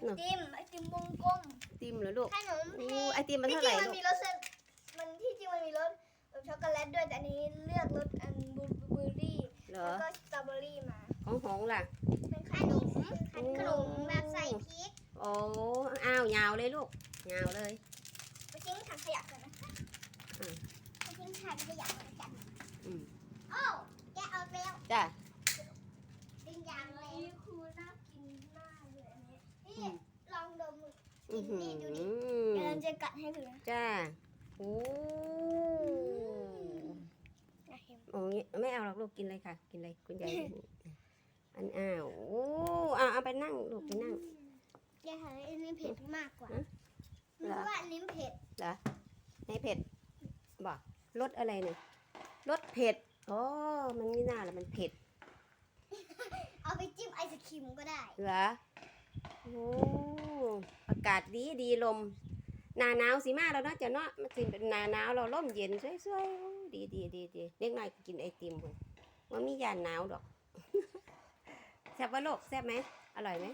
ไอติมไอติมวงกลมไอติมเหรอลูกขนมอู้แห้งไอติมมันที่เท่าจไหริร่งมันลูกมีรสเส้นมันที่จริงมันมีรสแบบช็อกโกแลตด้วยแต่อันนี้เลือกรสอันบลูเบอร์รี่เหรแล้อวก็สตรอเบอรี่มาของหงส์ล่ะเป็นขนมขนมแบบใส่พริกโอ้อ้าวยาวเลยลูกยาวเลยไปทิ้งถังขยะก่อนนะคะอืมไปทิ้งถังขยะก่อนนะจ๊ะอืมโอ้แกะออกแล้วจ้ะ เป็นยางเลยนี่คือน่ากินมากเลยอันนี้นี่ อืม ลองดม อือหืนี่ดูดิอเดี๋ยวเราจะกัดให้ดูนะจ้าโอ้นะเห็นโอ้ยไม่เอาหรอกลูกกินเลยค่ะ กินเลยคุณยายอันอ้าวโอ้เอาเอาไปนั่งลูกไปนั่ง ยายหาอันนี้เผ็ดมากกว่าฮะหรือว่าอันนี้เผ็ดเหรอในเผ็ดบอกรสอะไรเนี่ยรสเผ็ดอ๋อมันไม่น่าละมันเผ็ดเอาไปจิ้มไอศครีมก็ได้เหรอโอ้ อากาศดีดีลมหนาหนาวสิมาแล้วเนาะจะเนาะมันสิเป็นหนาหนาวเราล่มเย็นสวยๆโอ้ดีดีดีดีเล็กน้อยก็กินไอติมคนว่ามียานหนาวดอกแซ่บว่าโลกแซ่บไหมอร่อยไหม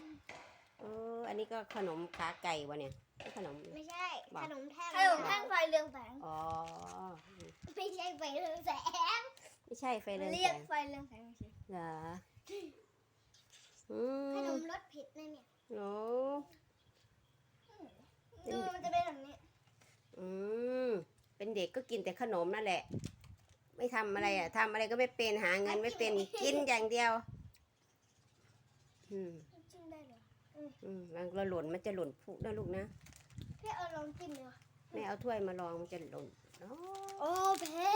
เอออันนี้ก็ขนมขาไก่วะเนี่ยขนม ไม่ใช่บอกขนมแท่งขนมแท่งไฟเรืองแสงอ๋อไม่ใช่ไฟเรืองแสงไม่ใช่ไฟเรืองเรีแสยกงไฟเรืองแสงเฉยเหรออืขนมมรสเผ็ดนะเนี่ยโอ้ ดูมันจะเป็นแบบนี้ อืมเป็นเด็กก็กินแต่ขนมนั่นแหละ ไม่ทำอะไรอะทำอะไรก็ไม่เป็นหาเงินไม่เป็นกินอย่างเดียว อืมจิ้มได้เหรออืมมันเราหล่นมันจะหล่นพุนะลูกนะพี่เอาลองจิ้มเลยวะแม่เอาถ้วยมาลองมันจะหล่นโอ้โอ้เผ็ดไม่ได้แล้ว